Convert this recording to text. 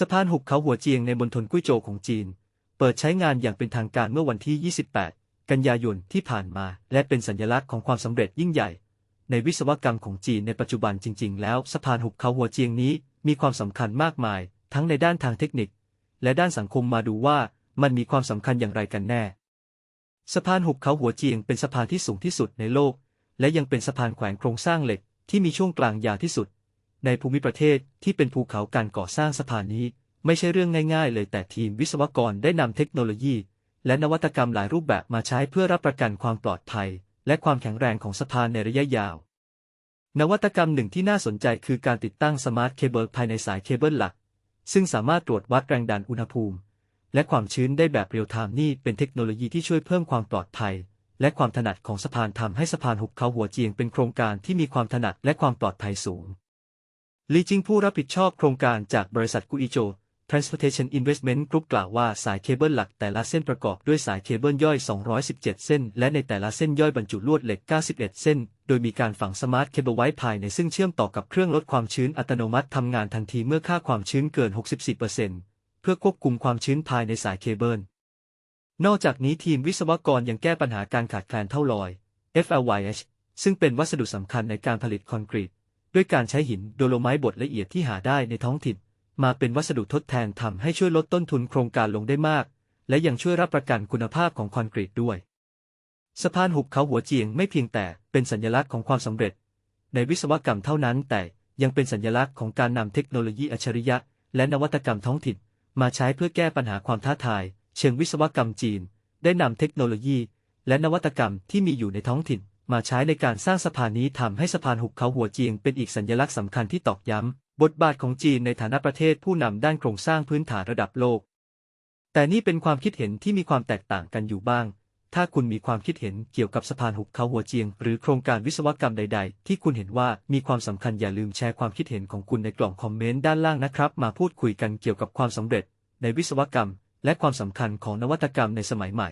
สะพานหุบเขาหัวเจียงในมณฑลกุ้ยโจวของจีน เปิดใช้งานอย่างเป็นทางการเมื่อวันที่ 28 กันยายนที่ผ่านมา และเป็นสัญลักษณ์ของความสำเร็จยิ่งใหญ่ ในวิศวกรรมของจีนในปัจจุบันจริง ๆ แล้วสะพานหุบเขาหัวเจียงนี้มีความสำคัญมากมาย ทั้งในด้านทางเทคนิค และด้านสังคมมาดูว่ามันมีความสำคัญอย่างไรกันแน่ สะพานหุบเขาหัวเจียงเป็นสะพานที่สูงที่สุดในโลก และยังเป็นสะพานแขวนโครงสร้างเหล็กที่มีช่วงกลางยาวที่สุด ในภูมิประเทศที่เป็นภูเขาการก่อสร้างสะพานนี้ ไม่ใช่เรื่องง่ายๆ เลยแต่ทีมวิศวกรได้นำเทคโนโลยี และนวัตกรรมหลายรูปแบบมาใช้เพื่อรับประกันความปลอดภัย และความแข็งแรงของสะพานในระยะยาว นวัตกรรมหนึ่งที่น่าสนใจคือการติดตั้งสมาร์ทเคเบิลภายในสายเคเบิลหลัก ซึ่งสามารถตรวจวัดแรงดันอุณหภูมิ และความชื้นได้แบบเรียลไทม์นี่เป็นเทคโนโลยีที่ช่วยเพิ่มความปลอดภัยและความถนัดของสะพานทำให้สะพานหุบเขาหัวเจียงเป็นโครงการที่มีความถนัดและความปลอดภัยสูง ลีจิงผู้รับผิดชอบโครงการจากบริษัทกุอีโจ Transportation Investment Group กล่าวว่าสายเคเบิลหลักแต่ละเส้นประกอบด้วยสายเคเบิลย่อย 217 เส้น และในแต่ละเส้นย่อยบรรจุลวดเหล็ก 91 เส้น โดยมีการฝังสมาร์ทเคเบิลไว้ภายในซึ่งเชื่อมต่อกับเครื่องลดความชื้นอัตโนมัติทำงานทันทีเมื่อค่าความชื้นเกิน 64%เพื่อควบคุมความชื้นภายในสายเคเบิล นอกจากนี้ทีมวิศวกรยังแก้ปัญหาการขาดแคลนเท่าลอย FLYH ซึ่งเป็นวัสดุสำคัญในการผลิตคอนกรีต ด้วยการใช้หินโดโลไมต์บดละเอียดที่หาได้ในท้องถิ่น มาเป็นวัสดุทดแทนทำให้ช่วยลดต้นทุนโครงการลงได้มาก และยังช่วยรับประกันคุณภาพของคอนกรีตด้วย สะพานหุบเขาหัวเจียงไม่เพียงแต่เป็นสัญลักษณ์ของความสำเร็จ ในวิศวกรรมเท่านั้น แต่ยังเป็นสัญลักษณ์ของการนำเทคโนโลยีอัจฉริยะ และนวัตกรรมท้องถิ่น มาใช้เพื่อแก้ปัญหาความท้าทาย เชิงวิศวกรรมจีน ได้นำเทคโนโลยี และนวัตกรรมที่มีอยู่ในท้องถิ่น มาใช้ในการสร้างสะพานนี้ทำให้สะพานหุบเขาหัวเจียงเป็นอีกสัญลักษณ์สำคัญที่ตอกย้ำบทบาทของจีนในฐานะประเทศผู้นำด้านโครงสร้างพื้นฐานระดับโลก แต่นี่เป็นความคิดเห็นที่มีความแตกต่างกันอยู่บ้าง ถ้าคุณมีความคิดเห็นเกี่ยวกับสะพานหุบเขาหัวเจียง หรือโครงการวิศวกรรมใด ๆ ที่คุณเห็นว่ามีความสำคัญอย่าลืมแชร์ความคิดเห็นของคุณในกล่องคอมเมนต์ด้านล่างนะครับ มาพูดคุยกันเกี่ยวกับความสำเร็จ ในวิศวกรรม และความสำคัญของนวัตกรรมในสมัยใหม่